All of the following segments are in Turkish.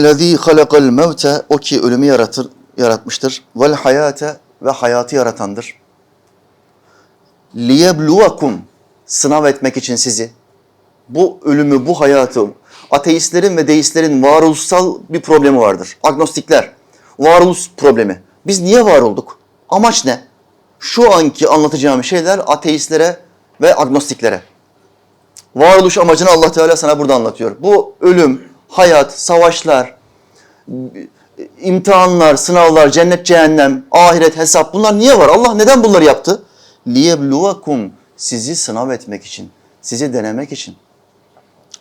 Huvellezî halakal mevte o ki ölümü yaratır, yaratmıştır. Vel hayate ve hayatı yaratandır. Liyebluvakum sınav etmek için sizi. Bu ölümü, bu hayatı ateistlerin ve deistlerin varoluşsal bir problemi vardır. Agnostikler varoluş problemi. Biz niye var olduk? Amaç ne? Şu anki anlatacağım şeyler ateistlere ve agnostiklere. Varoluş amacını Allah Teala sana burada anlatıyor. Bu ölüm, hayat, savaşlar, imtihanlar, sınavlar, cennet, cehennem, ahiret, hesap bunlar niye var? Allah neden bunları yaptı? liyebluvakum sizi sınav etmek için, sizi denemek için.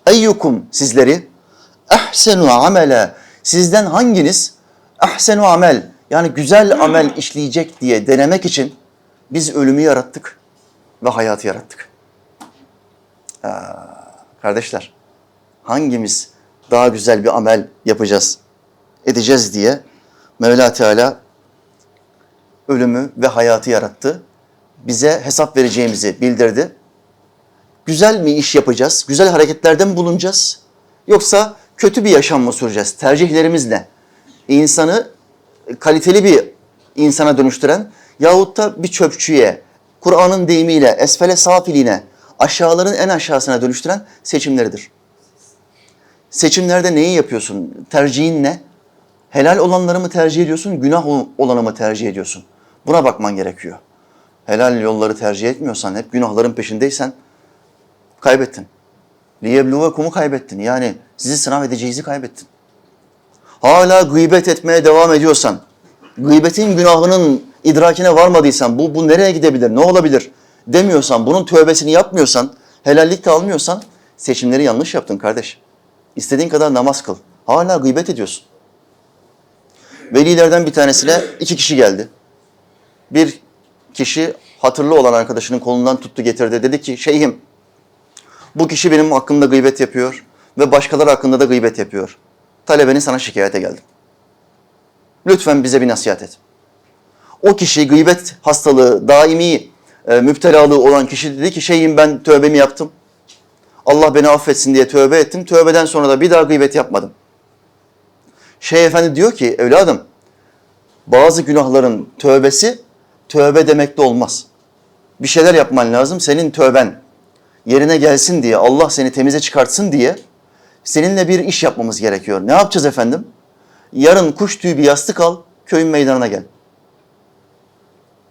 Eyyukum sizleri ehsenu amele sizden hanginiz ehsenu amel yani güzel amel işleyecek diye denemek için biz ölümü yarattık ve hayatı yarattık. Aa, kardeşler hangimiz daha güzel bir amel yapacağız, edeceğiz diye Mevla Teala ölümü ve hayatı yarattı. Bize hesap vereceğimizi bildirdi. Güzel mi iş yapacağız? Güzel hareketlerde mi bulunacağız? Yoksa kötü bir yaşam mı süreceğiz? Tercihlerimiz ne? İnsanı kaliteli bir insana dönüştüren yahut da bir çöpçüye, Kur'an'ın deyimiyle esfele safiline, aşağıların en aşağısına dönüştüren seçimleridir. Seçimlerde neyi yapıyorsun? Tercihin ne? Helal olanları mı tercih ediyorsun, günah olanı mı tercih ediyorsun? Buna bakman gerekiyor. Helal yolları tercih etmiyorsan, hep günahların peşindeysen kaybettin. Liyebluvekum'u kaybettin. Yani sizi sınav edeceğizi kaybettin. Hala gıybet etmeye devam ediyorsan, gıybetin günahının idrakine varmadıysan, bu, bu nereye gidebilir, ne olabilir demiyorsan, bunun tövbesini yapmıyorsan, helallik de almıyorsan seçimleri yanlış yaptın kardeş. İstediğin kadar namaz kıl. Hala gıybet ediyorsun. Velilerden bir tanesine iki kişi geldi. Bir kişi hatırlı olan arkadaşının kolundan tuttu getirdi. Dedi ki şeyhim bu kişi benim hakkımda gıybet yapıyor ve başkaları hakkında da gıybet yapıyor. Talebeni sana şikayete geldim. Lütfen bize bir nasihat et. O kişi gıybet hastalığı, daimi e, müptelalığı olan kişi dedi ki şeyhim ben tövbemi yaptım. Allah beni affetsin diye tövbe ettim. Tövbeden sonra da bir daha gıybet yapmadım. Şeyh Efendi diyor ki evladım bazı günahların tövbesi tövbe demekle olmaz. Bir şeyler yapman lazım. Senin tövben yerine gelsin diye, Allah seni temize çıkartsın diye seninle bir iş yapmamız gerekiyor. Ne yapacağız efendim? Yarın kuş tüyü bir yastık al, köyün meydanına gel.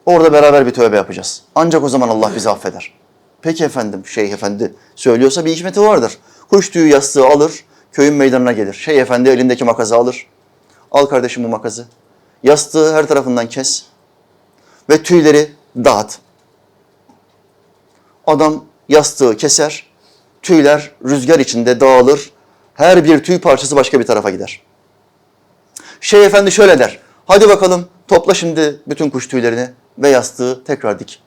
Orada beraber bir tövbe yapacağız. Ancak o zaman Allah bizi affeder. Peki efendim, şeyh efendi söylüyorsa bir hikmeti vardır. Kuş tüyü yastığı alır, köyün meydanına gelir. Şeyh efendi elindeki makası alır. Al kardeşim bu makası. Yastığı her tarafından kes ve tüyleri dağıt. Adam yastığı keser, tüyler rüzgar içinde dağılır, her bir tüy parçası başka bir tarafa gider. Şeyh efendi şöyle der, hadi bakalım topla şimdi bütün kuş tüylerini ve yastığı tekrar dik.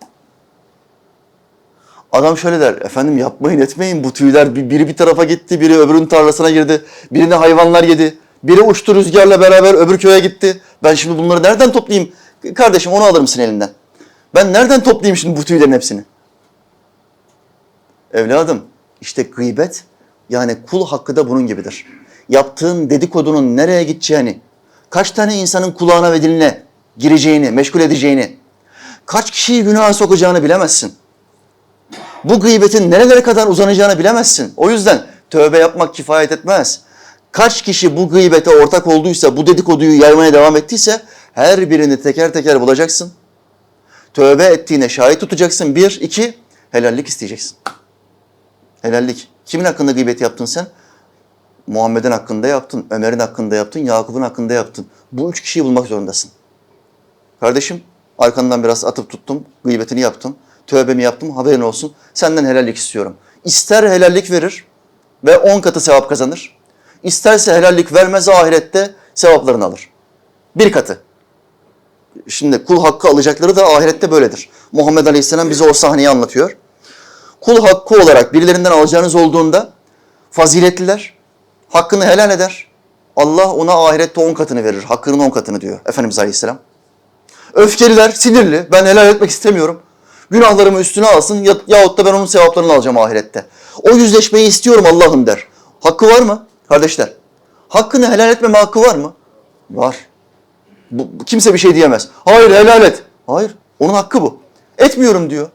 Adam şöyle der, efendim yapmayın etmeyin bu tüyler biri bir tarafa gitti, biri öbürünün tarlasına girdi, birini hayvanlar yedi, biri uçtu rüzgarla beraber öbür köye gitti. Ben şimdi bunları nereden toplayayım? Kardeşim onu alır mısın elinden? Ben nereden toplayayım şimdi bu tüylerin hepsini? Evladım işte gıybet yani kul hakkı da bunun gibidir. Yaptığın dedikodunun nereye gideceğini, kaç tane insanın kulağına ve diline gireceğini, meşgul edeceğini, kaç kişiyi günaha sokacağını bilemezsin. Bu gıybetin nerelere kadar uzanacağını bilemezsin. O yüzden tövbe yapmak kifayet etmez. Kaç kişi bu gıybete ortak olduysa, bu dedikoduyu yaymaya devam ettiyse her birini teker teker bulacaksın. Tövbe ettiğine şahit tutacaksın. Bir, iki, helallik isteyeceksin. Helallik. Kimin hakkında gıybet yaptın sen? Muhammed'in hakkında yaptın, Ömer'in hakkında yaptın, Yakup'un hakkında yaptın. Bu üç kişiyi bulmak zorundasın. Kardeşim, arkandan biraz atıp tuttum, gıybetini yaptım, tövbemi yaptım, haberin olsun. Senden helallik istiyorum. İster helallik verir ve on katı sevap kazanır. İsterse helallik vermez ahirette sevaplarını alır. Bir katı. Şimdi kul hakkı alacakları da ahirette böyledir. Muhammed Aleyhisselam bize o sahneyi anlatıyor. Kul hakkı olarak birilerinden alacağınız olduğunda faziletliler hakkını helal eder. Allah ona ahirette on katını verir. Hakkının on katını diyor Efendimiz Aleyhisselam. Öfkeliler, sinirli. Ben helal etmek istemiyorum. Günahlarımı üstüne alsın ya, yahut da ben onun sevaplarını alacağım ahirette. O yüzleşmeyi istiyorum Allah'ım der. Hakkı var mı? Kardeşler, Hakkını helal etmeme hakkı var mı? Var. Bu, kimse bir şey diyemez. Hayır helal et. Hayır. Onun hakkı bu. Etmiyorum diyor.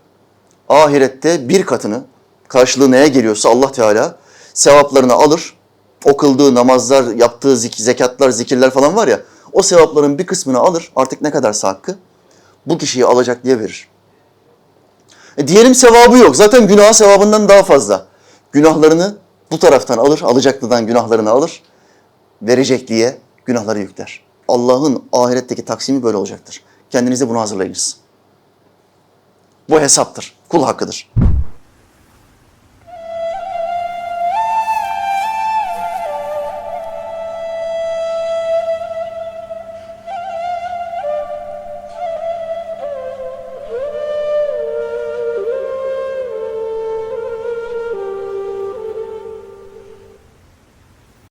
Ahirette bir katını karşılığı neye geliyorsa Allah Teala sevaplarını alır. O kıldığı namazlar, yaptığı zik- zekatlar, zikirler falan var ya o sevapların bir kısmını alır. Artık ne kadarsa hakkı bu kişiyi alacak diye verir. E diyelim sevabı yok. Zaten günahı sevabından daha fazla. Günahlarını bu taraftan alır, alacaklıdan günahlarını alır. Verecekliye günahları yükler. Allah'ın ahiretteki taksimi böyle olacaktır. Kendinize bunu hazırlayınız. Bu hesaptır, kul hakkıdır.